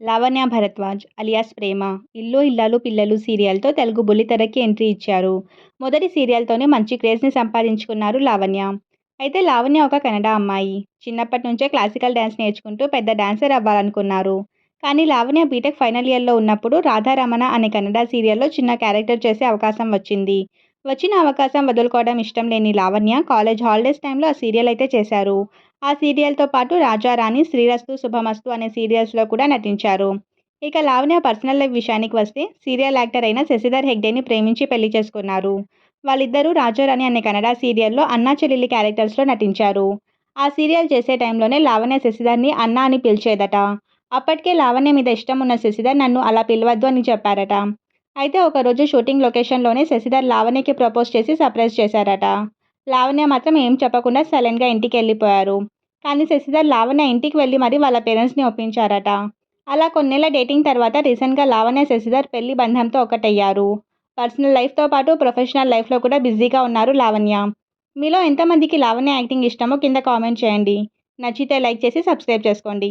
Lavanya Bharadwaj alias ప్రేమ ఇల్లు ఇల్లాలు పిల్లలు సీరియల్తో తెలుగు బుల్లితెరకి ఎంట్రీ ఇచ్చారు. మొదటి సీరియల్తోనే మంచి క్రేజ్ని సంపాదించుకున్నారు లావణ్య. అయితే లావణ్య ఒక కన్నడ అమ్మాయి. చిన్నప్పటి నుంచే క్లాసికల్ డ్యాన్స్ నేర్చుకుంటూ పెద్ద డాన్సర్ అవ్వాలనుకున్నారు. కానీ లావణ్య బీటెక్ ఫైనల్ ఇయర్లో ఉన్నప్పుడు రాధారమణ అనే కన్నడ సీరియల్లో చిన్న క్యారెక్టర్ చేసే అవకాశం వచ్చింది. వచ్చిన అవకాశం వదులుకోవడం ఇష్టం లేని లావణ్య కాలేజ్ హాలిడేస్ టైంలో ఆ సీరియల్ అయితే చేశారు. ఆ సీరియల్తో పాటు రాజారాణి శ్రీరస్తు శుభమస్తు అనే సీరియల్స్లో కూడా నటించారు. ఇక లావణ్య పర్సనల్ లైఫ్ విషయానికి వస్తే సీరియల్ యాక్టర్ అయిన శశిధర్ హెగ్డేని ప్రేమించి పెళ్ళి చేసుకున్నారు. వాళ్ళిద్దరూ రాజారాణి అనే కన్నడ సీరియల్లో అన్నా చెల్లెల్లి క్యారెక్టర్స్లో నటించారు. ఆ సీరియల్ చేసే టైంలోనే లావణ్య శశిధర్ని అన్నా అని పిలిచేదట. అప్పటికే లావణ్య మీద ఇష్టం ఉన్న శశిధర్ నన్ను అలా పిలవద్దు అని చెప్పారట. అయితే ఒకరోజు షూటింగ్ లొకేషన్లోనే శశిధర్ లావణ్యకి ప్రపోజ్ చేసి సర్ప్రైజ్ చేశారట. లావణ్య మాత్రం ఏం చెప్పకుండా సైలెంట్గా ఇంటికి వెళ్ళిపోయారు. కానీ శశిధర్ లావణ్య ఇంటికి వెళ్ళి మరీ వాళ్ళ పేరెంట్స్ని ఒప్పించారట. అలా కొన్నేళ్ళ డేటింగ్ తర్వాత రీసెంట్గా లావణ్య శశిధర్ పెళ్ళి బంధంతో ఒకటయ్యారు. పర్సనల్ లైఫ్తో పాటు ప్రొఫెషనల్ లైఫ్లో కూడా బిజీగా ఉన్నారు లావణ్య. మీలో ఎంతమందికి లావణ్య యాక్టింగ్ ఇష్టమో కింద కామెంట్ చేయండి. నచ్చితే లైక్ చేసి సబ్స్క్రైబ్ చేసుకోండి.